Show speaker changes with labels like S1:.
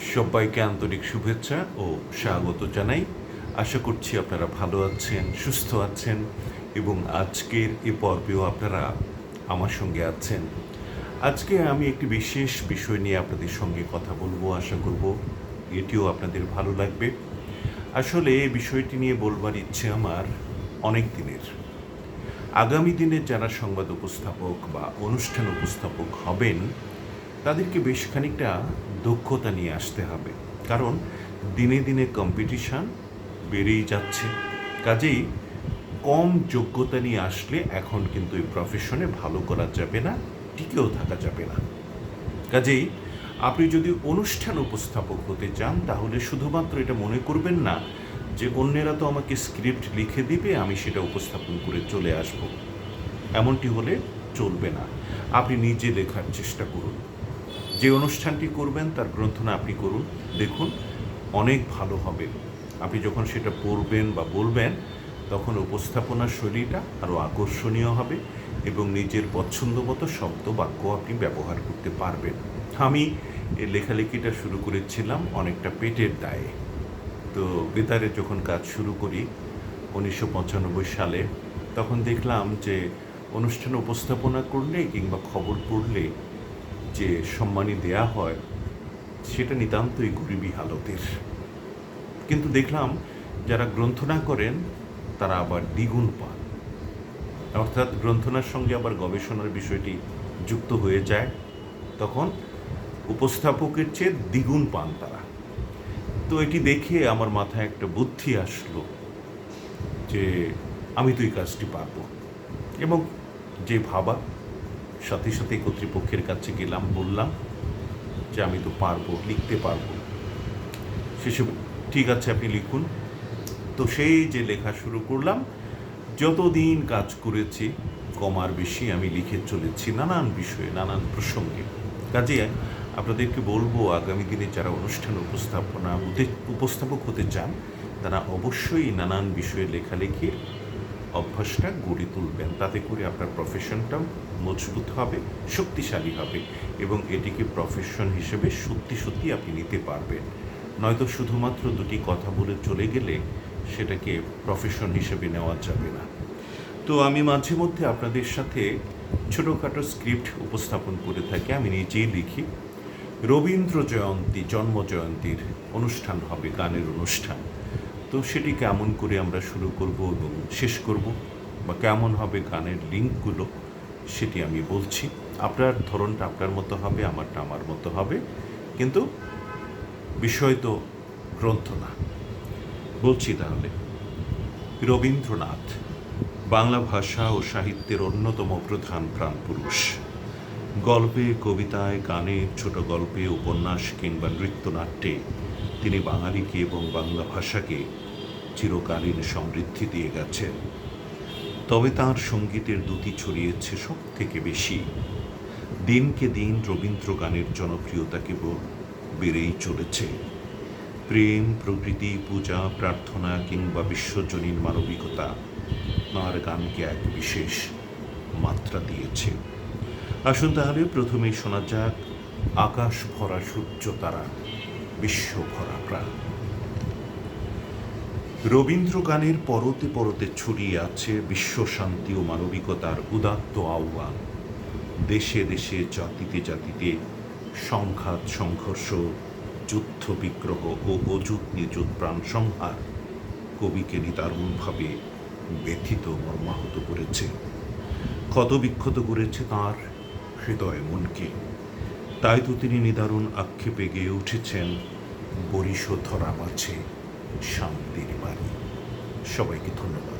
S1: সবাইকে আন্তরিক শুভেচ্ছা ও স্বাগত জানাই। আশা করছি আপনারা ভালো আছেন, সুস্থ আছেন এবং আজকের এ পর্বেও আপনারা আমার সঙ্গে আছেন। আজকে আমি একটি বিশেষ বিষয় নিয়ে আপনাদের সঙ্গে কথা বলব, আশা করব এটিও আপনাদের ভালো লাগবে। আসলে এই বিষয়টি নিয়ে বলবার ইচ্ছে আমার অনেক দিনের। আগামী দিনে যারা সংবাদ উপস্থাপক বা অনুষ্ঠান উপস্থাপক হবেন, তাদেরকে বেশ খানিকটা দক্ষতা নিয়ে আসতে হবে। কারণ দিনে দিনে কম্পিটিশান বেড়েই যাচ্ছে। কাজেই কম যোগ্যতা নিয়ে আসলে এখন কিন্তু এই প্রফেশনে ভালো করা যাবে না, টিকেও থাকা যাবে না। কাজেই আপনি যদি অনুষ্ঠান উপস্থাপক হতে চান, তাহলে শুধুমাত্র এটা মনে করবেন না যে, অন্যেরা তো আমাকে স্ক্রিপ্ট লিখে দিবে, আমি সেটা উপস্থাপন করে চলে আসব। এমনটি হলে চলবে না। আপনি নিজে লেখার চেষ্টা করুন। যে অনুষ্ঠানটি করবেন, তার গ্রন্থনা আপনি করুন। দেখুন, অনেক ভালো হবে। আপনি যখন সেটা পড়বেন বা বলবেন, তখন উপস্থাপনার শৈলীটা আরও আকর্ষণীয় হবে এবং নিজের পছন্দ মতো শব্দ বাক্য আপনি ব্যবহার করতে পারবেন। আমি লেখালেখিটা শুরু করেছিলাম অনেকটা পেটের দায়ে। তো বেতারে যখন কাজ শুরু করি উনিশশো পঁচানব্বই সালে, তখন দেখলাম যে অনুষ্ঠান উপস্থাপনা করলে কিংবা খবর পড়লে যে সম্মানী দেয়া হয়, সেটা নিতান্তই গরিবী হালতের। কিন্তু দেখলাম যারা গ্রন্থনা করেন, তারা আবার দ্বিগুণ পান। অর্থাৎ গ্রন্থনার সঙ্গে আবার গবেষণার বিষয়টি যুক্ত হয়ে যায়, তখন উপস্থাপকের চেয়ে দ্বিগুণ পান তারা। তো এটি দেখে আমার মাথায় একটা বুদ্ধি আসলো যে, আমি তো এই কাজটি পারব। এবং যে ভাবা সাথে সাথে কর্তৃপক্ষের কাছে গেলাম, বললাম যে আমি তো পারব, লিখতে পারব। সেসব, ঠিক আছে, আপনি লিখুন। তো সেই যে লেখা শুরু করলাম, যতদিন কাজ করেছি কমার বেশি আমি লিখে চলেছি নানান বিষয়ে, নানান প্রসঙ্গে। কাজে আপনাদেরকে বলব, আগামী দিনে যারা অনুষ্ঠান উপস্থাপনা উপস্থাপক হতে চান, তারা অবশ্যই নানান বিষয়ে লেখালেখির অভ্যাসটা গড়ে তুলবেন। তাতে করে আপনার প্রফেশনটাও মজবুত হবে, শক্তিশালী হবে এবং এটিকে প্রফেশন হিসেবে সত্যি সত্যি আপনি নিতে পারবেন। নয়তো শুধুমাত্র দুটি কথা বলে চলে গেলে সেটাকে প্রফেশন হিসেবে নেওয়া যাবে না। তো আমি মাঝে মধ্যে আপনাদের সাথে ছোটোখাটো স্ক্রিপ্ট উপস্থাপন করে থাকি। আমি নিজেই লিখি। রবীন্দ্র জয়ন্তী, জন্ম জয়ন্তীর অনুষ্ঠান হবে, গানের অনুষ্ঠান। তো সেটি কেমন করে আমরা শুরু করব এবং শেষ করব? বা কেমন হবে গানের লিঙ্কগুলো? সেটি আমি বলছি। আপনার ধরনটা আপনার মতো হবে, আমারটা আমার মতো হবে। কিন্তু বিষয় তো গ্রন্থ না। বলছি তাহলে, রবীন্দ্রনাথ, বাংলা ভাষা ও সাহিত্যের অন্যতম প্রধান প্রাণপুরুষ। গল্পে, কবিতায়, গানে, ছোট গল্পে, উপন্যাস কিংবা নৃত্যনাট্যে তিনি বাঙালিকে এবং বাংলা ভাষাকে চিরকালীন সমৃদ্ধি দিয়ে গেছেন। তবে তার সঙ্গীতের দুটি ছড়িয়েছে সব থেকে বেশি। দিনকে দিন রবীন্দ্র গানের জনপ্রিয়তা কেবল বেড়েই চলেছে। প্রেম, প্রকৃতি, পূজা, প্রার্থনা কিংবা বিশ্বজনীন মানবিকতা তাঁর গানকে এক বিশেষ মাত্রা দিয়েছে। আসুন তাহলে প্রথমেই শোনা যাক আকাশ ভরা সূর্য তারা। বিশ্ব ভরা প্রাণ রবীন্দ্র গানের পরতে পরতে ছড়িয়ে আছে বিশ্ব শান্তি ও মানবিকতার উদাত্ত আহ্বান। দেশে দেশে, জাতিতে জাতিতে সংঘাত, সংঘর্ষ, যুদ্ধ বিগ্রহ ও অযুত নিযুত প্রাণ সংহার কবিকে নিদারুণভাবে ব্যথিত, মর্মাহত করেছে। ক্ষতবিক্ষত করেছে তাঁর হৃদয় মনকে। তাই তো তিনি নিদারুণ আক্ষেপে গেয়ে উঠেছেন বরিশোধরা মাছে শান্তির বাড়ি সবাইকে ধন্যবাদ।